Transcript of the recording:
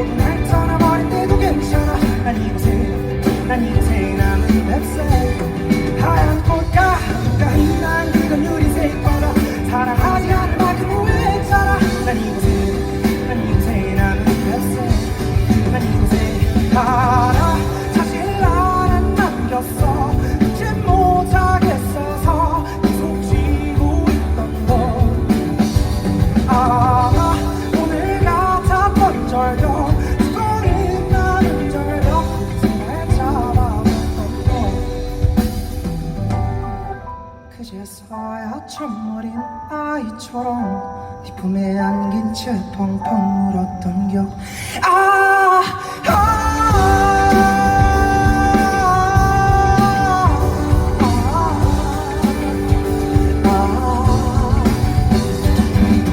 모든 날 떠나버릴 때도 괜찮아. 난 이곳에 난 이곳에 남은 맵새. 이제서야 첫머린 아이처럼 네 품에 안긴 채 펑펑 울었던 겨 아!